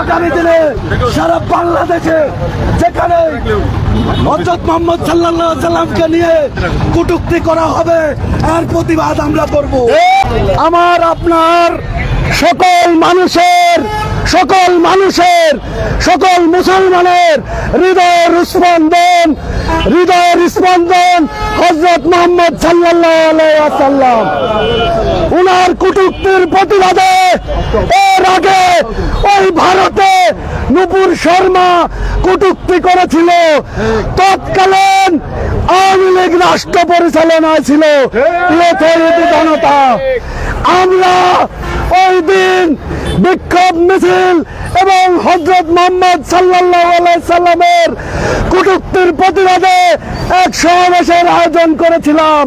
আগামী দিনে সারা বাংলাদেশে যেখানে হজরত মোহাম্মদ সাল্লাহ সাল্লামকে নিয়ে কটুক্তি করা হবে, এর প্রতিবাদ আমরা করব। আমার, আপনার, সকল মানুষের সকল মানুষের, সকল মুসলমানের হৃদয়ের স্পন্দন হৃদয়ের স্পন্দন হজরত মোহাম্মদ সাল্লাহ সাল্লাম। উনার কুটুক্তির প্রতিবাদে ওই ভারতে নুপুর শর্মা কুটুক্তি করেছিল। তৎকালীন আওয়ামী লীগ রাষ্ট্র পরিচালনায় ছিল জনতা। আমরা ওই দিন বিক্ষোভ মিছিল এবং হজরত মোহাম্মদ সাল্লাহ সাল্লামের কুটুক্তির প্রতিবাদে এক সমাবেশের আয়োজন করেছিলাম।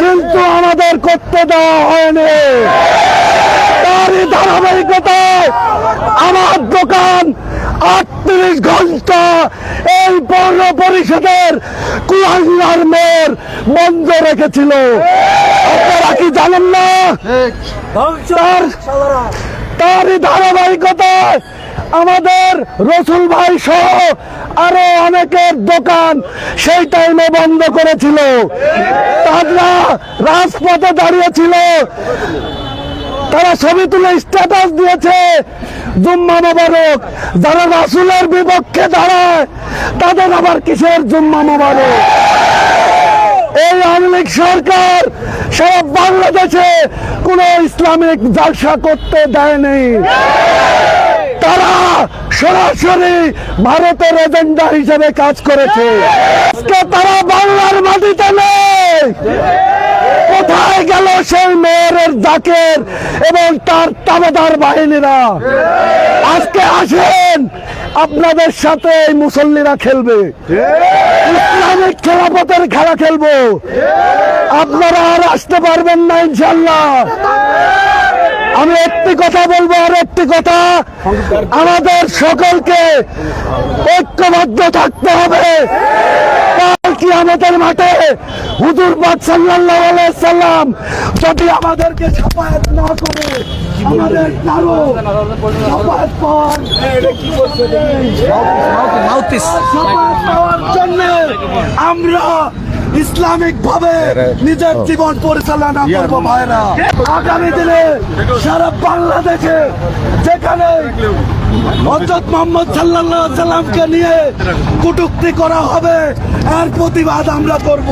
কিন্তু আমাদের করতে দেওয়া হয়নি। তারই ধারাবাহিকতায় আমার দোকান আটত্রিশ ঘণ্টা এই পৌর পরিষদের কুয়াঙ্গার মোড় বন্ধ রেখেছিল। আপনারা কি জানেন না? তারই ধারাবাহিকতায় আমাদের রসুল ভাই সহ আরও অনেকের দোকান সেই টাইমে বন্ধ করেছিল। তারা রাজপথে দাঁড়িয়েছিল। তারা ছবি তুলে স্ট্যাটাস দিয়েছে, জুম্মা মোবারক, যারা রাসুলের বিপক্ষে দাঁড়ায়, তাদের আবার কিসের জুম্মা মোবারক? এই আওয়ামী সরকার সারা বাংলাদেশে কোন ইসলামিক জালসা করতে দেয়নি। তারা সরাসরি ভারতের এজেন্ডা হিসেবে কাজ করেছে। তারা বাংলার মাটিতে নেই। গেল সেই মেয়রের জাকের এবং তার তাবেদার বাহিনীরা। আজকে আসেন, আপনাদের সাথে এই মুসল্লিরা খেলবে। ইসলামিক খেলাপথের খেলা খেলব। আপনারা আর আসতে পারবেন না ইনশাল্লাহ আমি একটি কথা বলব, আর একটি কথা। আমাদের সকলকে ঐক্যবদ্ধ থাকতে হবে। কাল কি আমাদের মাঠে হুজুর পাক সাল্লাল্লাহু আলাইহি সাল্লাম যদি আমাদেরকে ছাপায়াত না করে আমাদের কারও ছাপায়াত পাওয়ার ছাপায়াত পাওয়ার জন্য আমরা ইসলামিক ভাবে নিজের জীবন পরিচালনা করব ভাইরা। আগামী দিনে সারা বাংলাদেশে যেখানে হজরত মোহাম্মদ সাল্লাহ সাল্লামকে নিয়ে কটুক্তি করা হবে এর প্রতিবাদ আমরা করব।